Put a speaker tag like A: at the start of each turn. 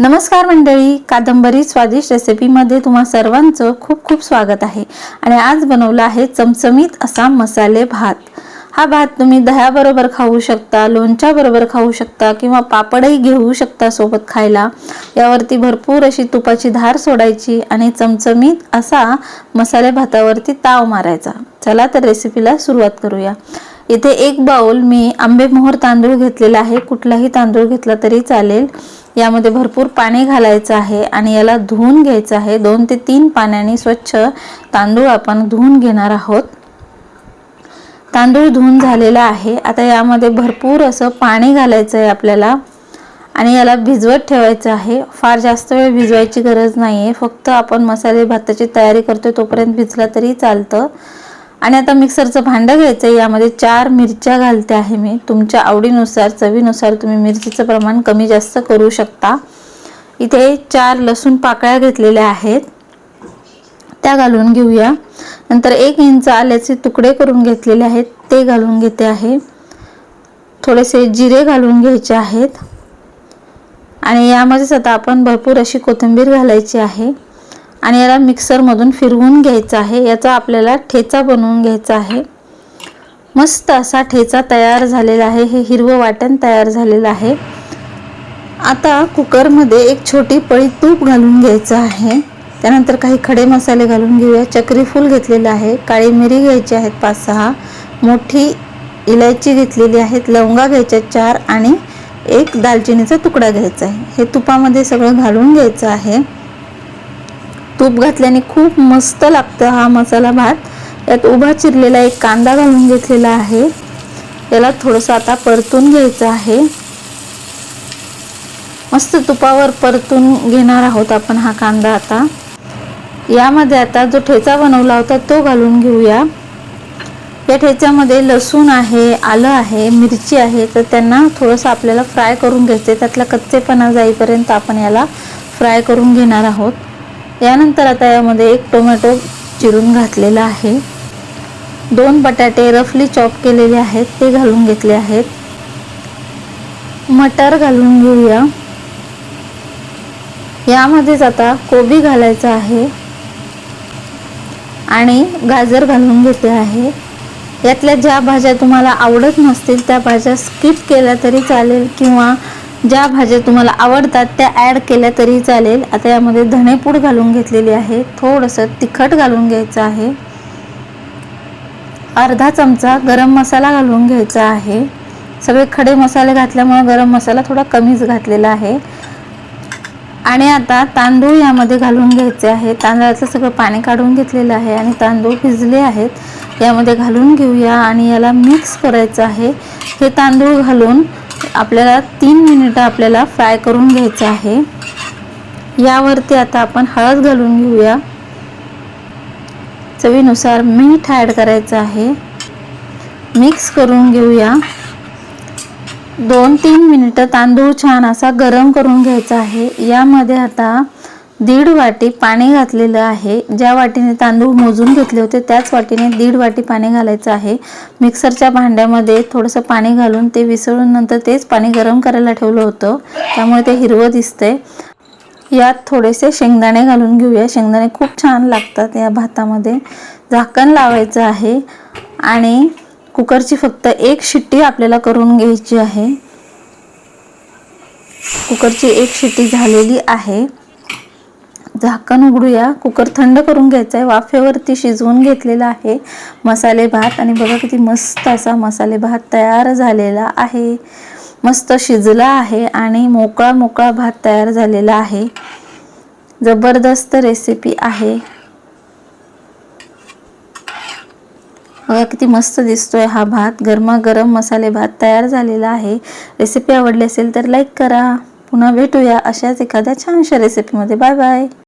A: नमस्कार मंडळी कादंबरी स्वादिष्ट रेसिपीमध्ये तुम्हा सर्वांचं खूप खूप स्वागत आहे. आणि आज बनवला आहे चमचमीत असा मसाले भात. हा भात तुम्ही दह्याबरोबर खाऊ शकता लोणच्याबरोबर खाऊ शकता किंवा पापडही घेऊ शकता सोबत खायला. यावरती भरपूर अशी तुपाची धार सोडायची आणि चमचमीत असा मसाले भातावरती ताव मारायचा. चला तर रेसिपीला सुरुवात करूया. इथे एक बाउल मी आंबेमोहर तांदूळ घेतलेला आहे. कुठलाही तांदूळ घेतला तरी चालेल. यामध्ये भरपूर पाणी घालायचं आहे आणि याला धुवून घ्यायचं आहे. दोन ते तीन पाण्याने स्वच्छ तांदूळ आपण धुवून घेणार आहोत. तांदूळ धुवून झालेला आहे. आता यामध्ये भरपूर असं पाणी घालायचं आहे आपल्याला आणि याला भिजवत ठेवायचं आहे. फार जास्त वेळ भिजवायची गरज नाही आहे फक्त आपण मसाले भाताची तयारी करतो तोपर्यंत भिजला तरी चालतं. आणि आता मिक्सरचं भांडं घ्यायचं आहे यामध्ये चार मिरच्या घालते आहे मी. तुमच्या आवडीनुसार चवीनुसार तुम्ही मिरचीचं प्रमाण कमी जास्त करू शकता. इथे चार लसूण पाकळ्या घेतलेल्या आहेत. त्या घालून घेऊया. नंतर एक इंच आल्याचे तुकडे करून घेतलेले आहेत. ते घालून घेते आहे. थोडेसे जिरे घालून घ्यायचे आहेत. आणि यामध्येच आता आपण भरपूर अशी कोथिंबीर घालायची आहे. आणि याला मिक्सरमधून फिरवून घ्यायचं आहे. याचा आपल्याला ठेचा बनवून घ्यायचा आहे. मस्त असा ठेचा तयार झालेला आहे. हे हिरवं वाटण तयार झालेलं आहे. आता कुकरमध्ये एक छोटी पळी तूप घालून घ्यायचं आहे. त्यानंतर काही खडे मसाले घालून घेऊया. चक्री फूल घेतलेलं आहे. काळी मिरी घ्यायची आहेत पाच सहा. मोठी इलायची घेतलेली आहेत. लवंगा घ्यायच्या चार आणि एक दालचिनीचा तुकडा घ्यायचा आहे. हे तुपामध्ये सगळं घालून घ्यायचं आहे. तूप घातल्याने खूप मस्त लागतं हा मसाला भात. यात उभा चिरलेला एक कांदा घालून घेतलेला आहे. याला थोडंसं आता परतून घ्यायचं आहे. मस्त तुपावर परतून घेणार आहोत आपण हा कांदा आता. यामध्ये आता जो ठेचा बनवला होता तो घालून घेऊया. या ठेच्यामध्ये लसूण आहे आलं आहे मिरची आहे तर त्यांना थोडंसं आपल्याला फ्राय करून घ्यायचं त्यातला कच्चेपणा जाईपर्यंत आपण याला फ्राय करून घेणार आहोत. यानंतर आता यामध्ये एक टोमॅटो चिरून घातलेला आहे. दोन बटाटे रफली चॉप केलेले आहेत ते घालून घेतले आहेत. मटार घालून घेऊया. यामध्येच आता कोबी घालायचा आहे. आणि गाजर घालून घेतले आहे. यातल्या ज्या भाज्या तुम्हाला आवडत नसतील त्या भाज्या स्किप केल्या तरी चालेल किंवा ज्या भाज्या तुम्हाला आवडतात त्या ॲड केल्या तरी चालेल. आता यामध्ये धणेपूड घालून घेतलेली आहे. थोडंसं तिखट घालून घ्यायचं आहे. अर्धा चमचा गरम मसाला घालून घ्यायचा आहे. सगळे खडे मसाले घातल्यामुळे गरम मसाला थोडा कमीच घातलेला आहे. आणि आता तांदूळ यामध्ये घालून घ्यायचे आहे. तांदळाचं सगळं पाणी काढून घेतलेलं आहे आणि तांदूळ भिजले आहेत. यामध्ये घालून घेऊया आणि याला मिक्स करायचं आहे. हे तांदूळ घालून आपल्याला तीन मिनिटं आपल्याला फ्राय करून घ्यायचं आहे. यावरती आता आपण हळद घालून घेऊया. चवीनुसार मीठ ॲड करायचं आहे. मिक्स करून घेऊया. दोन तीन मिनिटं तांदूळ छान असा गरम करून घ्यायचा आहे. यामध्ये आता दीड वाटी पाणी घातलेलं आहे. ज्या वाटीने तांदूळ मोजून घेतले होते त्याच वाटीने दीड वाटी पाणी घालायचं आहे. मिक्सरच्या भांड्यामध्ये थोडंसं पाणी घालून ते विसळून नंतर तेच पाणी गरम करायला ठेवलं होतं. त्यामुळे ते हिरवं दिसतंय. यात थोडेसे शेंगदाणे घालून घेऊया. शेंगदाणे खूप छान लागतात या भातामध्ये. झाकण लावायचं आहे आणि कुकरची फक्त एक शिट्टी आपल्याला करून घ्यायची आहे. कुकरची एक शिट्टी झालेली आहे. झाकण उघडूया. कुकर थंड करून घ्यायचा आहे वाफेवरती शिजवून घेतलेला आहे. मसाले भात आणि बघा किती मस्त असा मसाले भात तयार झालेला आहे. मस्त शिजला आहे आणि मोकळा मोकळा भात तयार झालेला आहे. जबरदस्त रेसिपी आहे. बघा किती मस्त दिसतोय हा भात. गरमागरम मसाले भात तयार झालेला आहे. रेसिपी आवडली असेल तर लाईक करा. पुन्हा भेटूया अशाच एखाद्या छानशा रेसिपीमध्ये बाय बाय